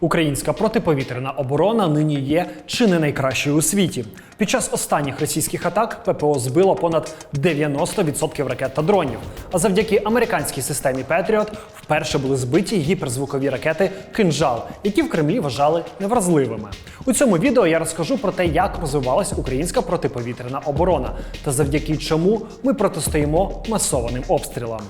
Українська протиповітряна оборона нині є чи не найкращою у світі. Під час останніх російських атак ППО збило понад 90% ракет та дронів. А завдяки американській системі Петріот вперше були збиті гіперзвукові ракети Кинжал, які в Кремлі вважали невразливими. У цьому відео я розкажу про те, як розвивалась українська протиповітряна оборона та завдяки чому ми протистоїмо масованим обстрілам.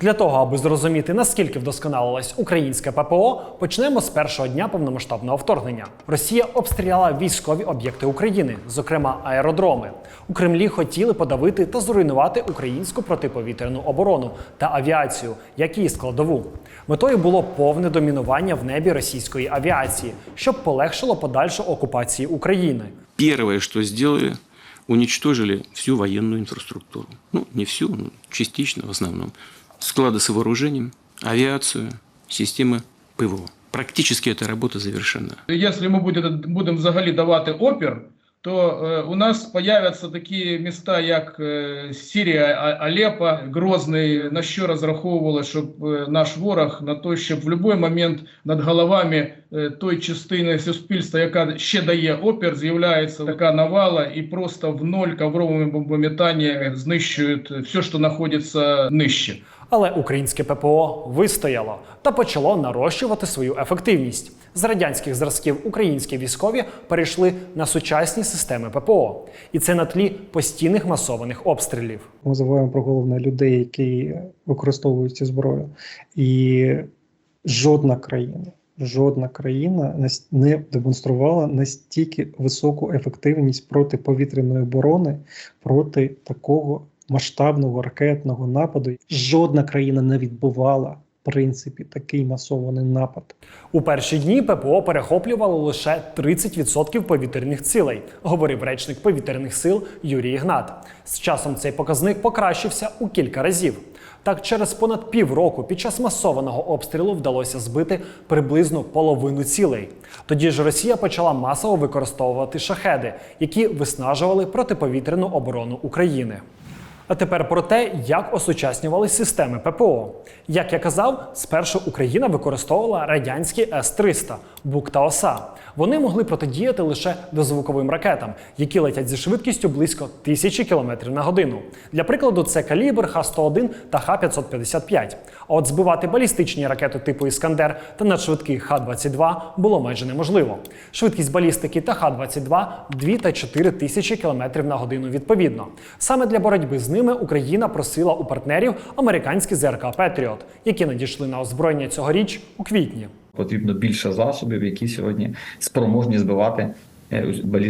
Для того, аби зрозуміти, наскільки вдосконалилась українське ППО, почнемо з першого дня повномасштабного вторгнення. Росія обстріляла військові об'єкти України, зокрема аеродроми. У Кремлі хотіли подавити та зруйнувати українську протиповітряну оборону та авіацію, як її складову. Метою було повне домінування в небі російської авіації, щоб полегшило подальшу окупацію України. Первое, что сделали, уничтожили всю военную инфраструктуру. Ну, не всю, но частично в основном Склады с вооружением, авиацию, системы ПВО. Практически эта работа завершена. Якщо ми буде- будемо взагалі давати опір, то е, у нас появляться такі міста, як е, Сірія, Алеппо, Грозний, на що розраховували, щоб е, наш ворог на те, щоб в будь-який момент над головами той частини суспільства, яка ще дає опір, з'являється така навала і просто в ноль ковровими бомбометаннями знищують все, що знаходиться нижче. Але українське ППО вистояло та почало нарощувати свою ефективність. З радянських зразків українські військові перейшли на сучасні системи ППО, і це на тлі постійних масованих обстрілів. Ми забуваємо про головне людей, які використовують цю зброю. І жодна країна, жодна країна не демонструвала настільки високу ефективність протиповітряної оборони проти такого масштабного ракетного нападу. Жодна країна не відбувала принципі такий масований напад. У перші дні ППО перехоплювало лише 30% повітряних цілей, говорив речник повітряних сил Юрій Ігнат. З часом цей показник покращився у кілька разів. Так, через понад півроку під час масованого обстрілу вдалося збити приблизно половину цілей. Тоді ж Росія почала масово використовувати шахеди, які виснажували протиповітряну оборону України. А тепер про те, як осучаснювали системи ППО. Як я казав, спершу Україна використовувала радянські С-300 БУК та ОСА. Вони могли протидіяти лише дозвуковим ракетам, які летять зі швидкістю близько тисячі км на годину. Для прикладу, це калібр Х-101 та Х-555. А от збивати балістичні ракети типу Іскандер та надшвидкий Х-22 було майже неможливо. Швидкість балістики та Х-22 2 та 4 тисячі км на годину відповідно. Саме для боротьби з ними Україна просила у партнерів американські ЗРК Петріот, які надійшли на озброєння цьогоріч у квітні. потрібно більше засобів, які сьогодні спроможні збивати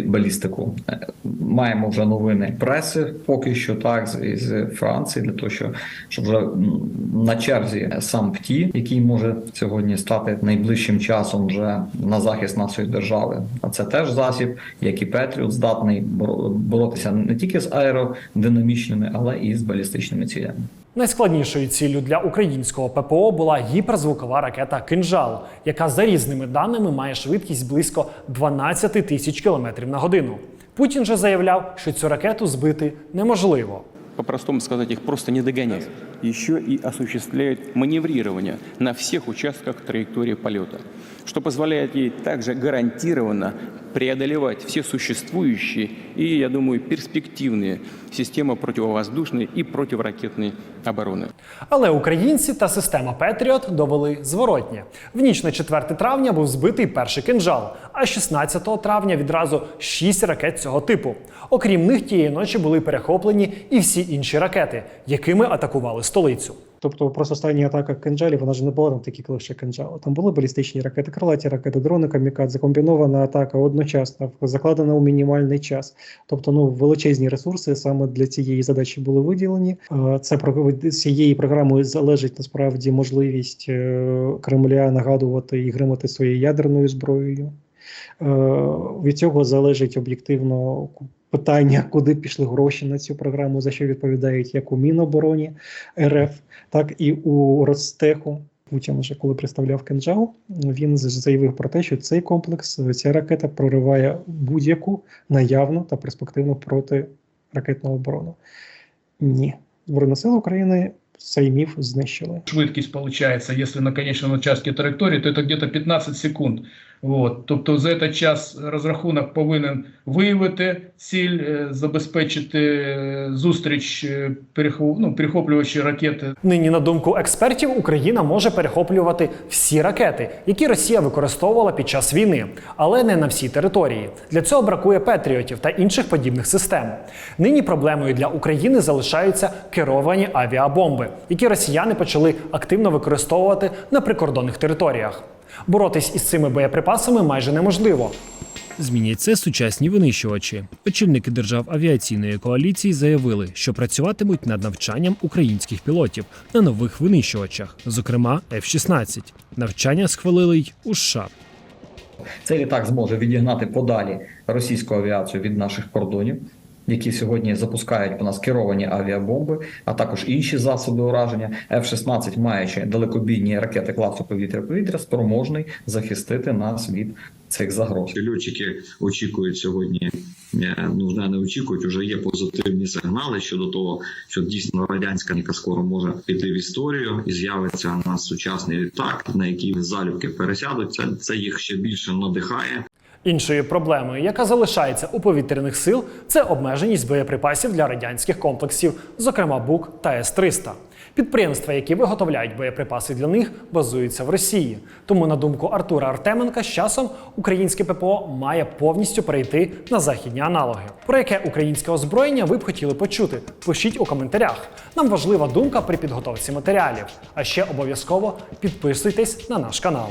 балістику. Е, Маємо вже новини преси, поки що так з, Франції, для того, що вже на черзі сам ПТІ, який може сьогодні стати найближчим часом вже на захист нашої держави. А це теж засіб, як і Петріот, здатний боро- боротися не тільки з аеродинамічними, але і з балістичними цілями. Найскладнішою ціллю для українського ППО була гіперзвукова ракета Кинжал, яка за різними даними має швидкість близько 12 тисяч кілометрів на годину. Путін же заявляв, що цю ракету збити неможливо. По-простому сказать, их просто не догоняют. Еще и осуществляют маневрирование на всех участках траектории полета, что позволяет ей также гарантированно преодолевать все существующие и, я думаю, перспективные системы противовоздушной и противоракетной обороны. Але українці та система Петріот довели зворотнє. В ніч на 4 травня був збитий перший кинжал, а 16 травня відразу 6 ракет цього типу. Окрім них, тієї ночі були перехоплені і всі інші ракети, якими атакували столицю. Тобто, просто остання атака кинджалів, вона ж не була там такі, коли ще кинджали. Там були балістичні ракети, крилаті ракети, дрони камікадзе, комбінована атака одночасно, закладена у мінімальний час. Тобто, ну величезні ресурси саме для цієї задачі були виділені. Е, Це з цієї програми залежить насправді можливість е, Кремля нагадувати і гримати своєю ядерною зброєю. Е, Від цього залежить об'єктивно питання, куди пішли гроші на цю програму, за що відповідають як у Мінобороні РФ, так і у Ростеху. Путін вже коли представляв кинджал, він заявив про те, що цей комплекс, ця ракета прориває будь-яку наявну та перспективну протиракетну оборону. Ні, Збройні сили України цей міф знищили. швидкість получается, если на конечном участке траєкторії, то це где-то 15 секунд. От. Тобто за цей час розрахунок повинен виявити ціль, е, забезпечити е, зустріч е, перехоп- ну, перехоплювачі ракети Нині, на думку експертів, Україна може перехоплювати всі ракети, які Росія використовувала під час війни, але не на всій території. Для цього бракує патріотів та інших подібних систем. Нині проблемою для України залишаються керовані авіабомби, які росіяни почали активно використовувати на прикордонних територіях. Боротись із цими боєприпасами майже неможливо. Змінять це сучасні винищувачі. Очільники держав авіаційної коаліції заявили, що працюватимуть над навчанням українських пілотів на нових винищувачах, зокрема F-16. Навчання схвалили й у США. Цей літак зможе відігнати подалі російську авіацію від наших кордонів, які сьогодні запускають по нас керовані авіабомби, а також інші засоби ураження. F-16, маючи далекобійні ракети класу повітря-повітря, спроможний захистити нас від цих загроз. Льотчики очікують сьогодні. е, Ну вже не очікують, вже є позитивні сигнали щодо того, що дійсно радянська ніка скоро може піти в історію і з'явиться у нас сучасний літак, на який залюбки пересядуть. Це, це їх ще більше надихає. Іншою проблемою, яка залишається у повітряних сил, це обмеженість боєприпасів для радянських комплексів, зокрема БУК та С-300. Підприємства, які виготовляють боєприпаси для них, базуються в Росії. Тому, на думку Артура Артеменка, з часом українське ППО має повністю перейти на західні аналоги. Про яке українське озброєння ви б хотіли почути? Пишіть у коментарях. Нам важлива думка при підготовці матеріалів. А ще обов'язково підписуйтесь на наш канал.